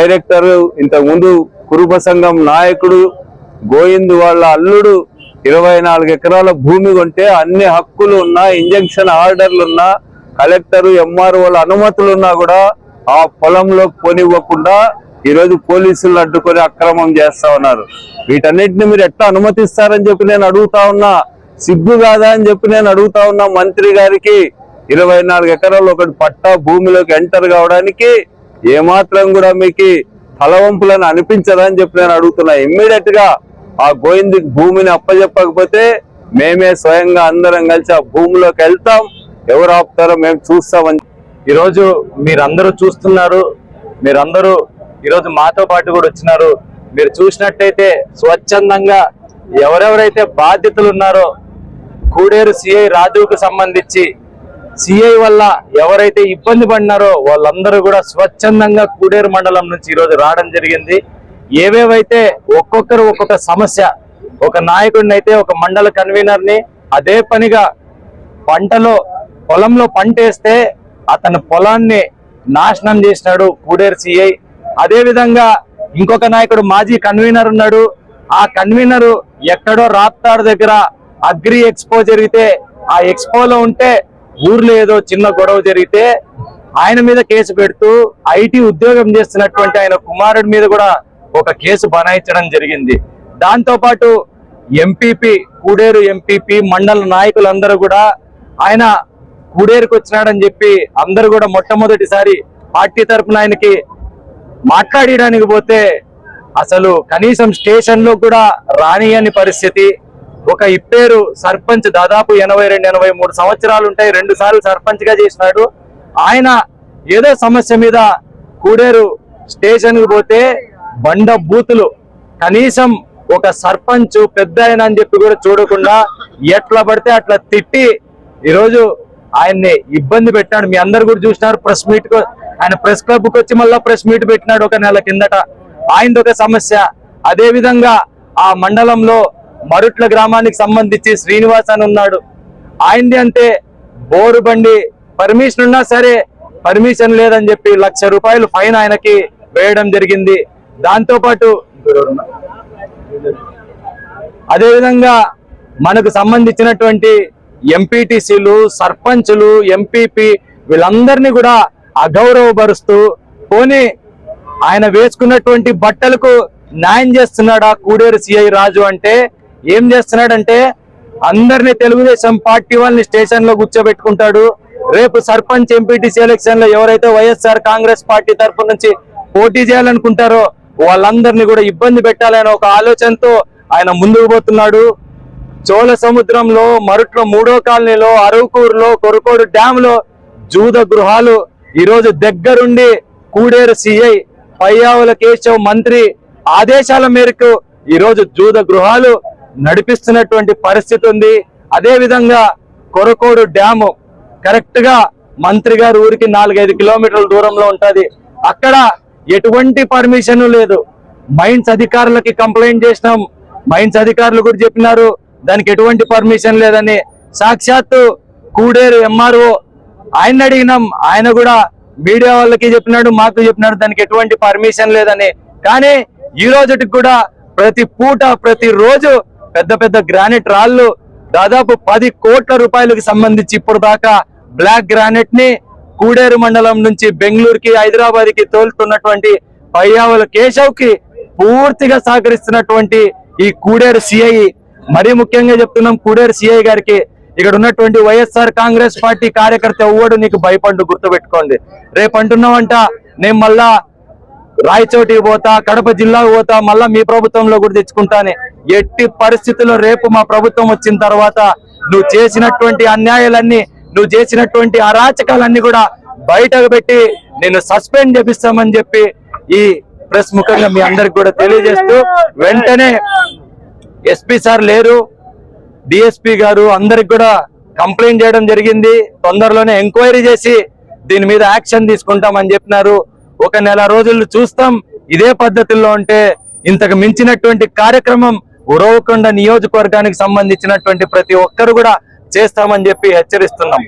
Director ఇంతకుముందు కురుబ సంఘం నాయకుడు గోవింద్ వాళ్ళ అల్లుడు ఇరవై నాలుగు ఎకరాల భూమి కొంటే అన్ని హక్కులు ఉన్నా ఇంజక్షన్ ఆర్డర్లు ఉన్నా కలెక్టర్ ఎంఆర్ఓల అనుమతులు ఉన్నా కూడా ఆ పొలంలో పోనివ్వకుండా ఈరోజు పోలీసులు అడ్డుకొని అక్రమం చేస్తా ఉన్నారు. వీటన్నిటిని మీరు ఎట్లా అనుమతిస్తారని చెప్పి నేను అడుగుతా ఉన్నా. సిగ్గు కాదా అని చెప్పి నేను అడుగుతా ఉన్నా మంత్రి గారికి. ఇరవై నాలుగు ఎకరాలు ఒకటి పట్టా భూమిలోకి ఎంటర్ కావడానికి ఏమాత్రం కూడా మీకు తలవంపులను అనిపించదా అని చెప్పి నేను అడుగుతున్నా. ఇమ్మీడియట్గా ఆ గోవింద్ భూమిని అప్పచెప్పకపోతే మేమే స్వయంగా అందరం కలిసి ఆ భూమిలోకి వెళ్తాం. ఎవరు ఆపుతారో మేము చూస్తామని ఈరోజు మీరందరూ చూస్తున్నారు. మీరందరూ ఈరోజు మాతో పాటు కూడా వచ్చినారు. మీరు చూసినట్టయితే స్వచ్ఛందంగా ఎవరెవరైతే బాధ్యతలు ఉన్నారో కూడేరు సిఐ రాజుకు సంబంధించి సిఐ వల్ల ఎవరైతే ఇబ్బంది పడినారో వాళ్ళందరూ కూడా స్వచ్ఛందంగా కూడేరు మండలం నుంచి ఈరోజు రావడం జరిగింది. ఏవేవైతే ఒక్కొక్కరు ఒక్కొక్క సమస్య ఒక నాయకుడిని అయితే ఒక మండల కన్వీనర్ని అదే పనిగా పంటలో పొలంలో పంట వేస్తే అతని పొలాన్ని నాశనం చేసినాడు కూడేరు సిఐ. అదే విధంగా ఇంకొక నాయకుడు మాజీ కన్వీనర్ ఉన్నాడు. ఆ కన్వీనర్ ఎక్కడో రాప్తాడు దగ్గర అగ్రి ఎక్స్పో జరిగితే ఆ ఎక్స్పోలో ఉంటే ఊర్లో ఏదో చిన్న గొడవ జరిగితే ఆయన మీద కేసు పెడుతూ ఐటీ ఉద్యోగం చేస్తున్నటువంటి ఆయన కుమారుడి మీద కూడా ఒక కేసు బనాయించడం జరిగింది. దాంతో పాటు ఎంపీపీ కూడేరు ఎంపీపీ మండల నాయకులందరూ కూడా ఆయన కూడేరుకు వచ్చినాడని చెప్పి అందరూ కూడా మొట్టమొదటిసారి పార్టీ తరఫున ఆయనకి మాట్లాడడానికి పోతే అసలు కనీసం స్టేషన్లో కూడా రానియని పరిస్థితి. ఒక ఇప్పేరు సర్పంచ్ దాదాపు ఎనభై రెండు ఎనభై మూడు సంవత్సరాలు ఉంటాయి. రెండు సార్లు సర్పంచ్గా చేసినాడు. ఆయన ఏదో సమస్య మీద కూడేరు స్టేషన్కి పోతే బండ బూతులు. కనీసం ఒక సర్పంచ్ పెద్ద ఆయన అని చెప్పి కూడా చూడకుండా ఎట్లా పడితే అట్లా తిట్టి ఈరోజు ఆయన్ని ఇబ్బంది పెట్టాడు. మీ అందరు కూడా చూసినారు ప్రెస్ మీట్కు ఆయన ప్రెస్ క్లబ్కు వచ్చి మళ్ళీ ప్రెస్ మీట్ పెట్టినాడు ఒక నెల కిందట. ఆయనది ఒక సమస్య. అదే విధంగా ఆ మండలంలో మరుట్ల గ్రామానికి సంబంధించి శ్రీనివాస్ అని ఉన్నాడు. ఆయనది అంటే బోరు బండి. పర్మిషన్ ఉన్నా సరే పర్మిషన్ లేదని చెప్పి లక్ష రూపాయలు ఫైన్ ఆయనకి వేయడం జరిగింది. దాంతో పాటు అదే మనకు సంబంధించినటువంటి ఎంపీటీసీలు సర్పంచ్లు ఎంపీపీ వీళ్ళందరినీ కూడా అగౌరవపరుస్తూ పోనీ ఆయన వేసుకున్నటువంటి బట్టలకు న్యాయం చేస్తున్నాడా? కూడేరు సిఐ రాజు అంటే ఏం చేస్తున్నాడంటే అందరినీ తెలుగుదేశం పార్టీ వాళ్ళని స్టేషన్లో కూర్చోబెట్టుకుంటాడు. రేపు సర్పంచ్ ఎంపీటీసీ ఎలక్షన్లో ఎవరైతే వైఎస్ఆర్ కాంగ్రెస్ పార్టీ తరఫు నుంచి పోటీ చేయాలనుకుంటారో వాళ్ళందరినీ కూడా ఇబ్బంది పెట్టాలనే ఒక ఆలోచనతో ఆయన ముందుకు పోతున్నాడు. చోళ సముద్రంలో మరుట్లో మూడో కాలనీలో అరవకూరులో కొరకోడు డ్యామ్లో జూద గృహాలు ఈరోజు దగ్గరుండి కూడేరు సిఐ పయ్యావుల కేశవ్ మంత్రి ఆదేశాల మేరకు ఈరోజు జూద గృహాలు నడిపిస్తున్నటువంటి పరిస్థితి ఉంది. అదేవిధంగా కొరకోడు డ్యాము కరెక్ట్గా మంత్రి గారు ఊరికి నాలుగైదు కిలోమీటర్ల దూరంలో ఉంటుంది. అక్కడ ఎటువంటి పర్మిషన్ లేదు. మైన్స్ అధికారులకి కంప్లైంట్ చేసినాం. మైన్స్ అధికారులు కూడా చెప్పినారు దానికి ఎటువంటి పర్మిషన్ లేదని. సాక్షాత్తు కూడేరు ఎంఆర్ఓ ఆయన అడిగినాం. ఆయన కూడా మీడియా వాళ్ళకి చెప్పినాడు మాకు చెప్పినాడు దానికి ఎటువంటి పర్మిషన్ లేదని. కానీ ఈ రోజుకి కూడా ప్రతి పూట ప్రతి రోజు పెద్ద పెద్ద గ్రానైట్ రాళ్ళు దాదాపు పది కోట్ల రూపాయలకు సంబంధించి ఇప్పుడు దాకా బ్లాక్ గ్రానైట్ని కూడేరు మండలం నుంచి బెంగళూరుకి హైదరాబాద్కి తోలుతున్నటువంటి పయ్యావుల కేశవ్కి పూర్తిగా సహకరిస్తున్నటువంటి ఈ కూడేరు సిఐ. మరీ ముఖ్యంగా చెప్తున్నాం కూడేరు సిఐ గారికి. ఇక్కడ ఉన్నటువంటి వైఎస్ఆర్ కాంగ్రెస్ పార్టీ కార్యకర్త ఎవ్వడు నీకు భయపడు గుర్తుపెట్టుకోండి. రేపు అంటున్నావంట నేను మళ్ళా రాయచోటికి పోతా కడప జిల్లాకు పోతా మళ్ళా మీ ప్రభుత్వంలో కూడా తెచ్చుకుంటానే. ఎట్టి పరిస్థితుల్లో రేపు మా ప్రభుత్వం వచ్చిన తర్వాత నువ్వు చేసినటువంటి అన్యాయాలన్నీ నువ్వు చేసినటువంటి అరాచకాలన్నీ కూడా బయటకు పెట్టి నేను సస్పెండ్ చేపిస్తామని చెప్పి ఈ ప్రెస్ ముఖంగా మీ అందరికి కూడా తెలియజేస్తూ వెంటనే ఎస్పీ సార్ లేరు. డిఎస్పీ గారు అందరికి కూడా కంప్లైంట్ చేయడం జరిగింది. తొందరలోనే ఎంక్వైరీ చేసి దీని మీద యాక్షన్ తీసుకుంటామని చెప్పినారు. ఒక నెల రోజులు చూస్తాం. ఇదే పద్ధతిలో ఉంటే ఇంతకు మించినటువంటి కార్యక్రమం ఉరవకొండ నియోజకవర్గానికి సంబంధించినటువంటి ప్రతి ఒక్కరు కూడా చేస్తామని చెప్పి హెచ్చరిస్తున్నాం.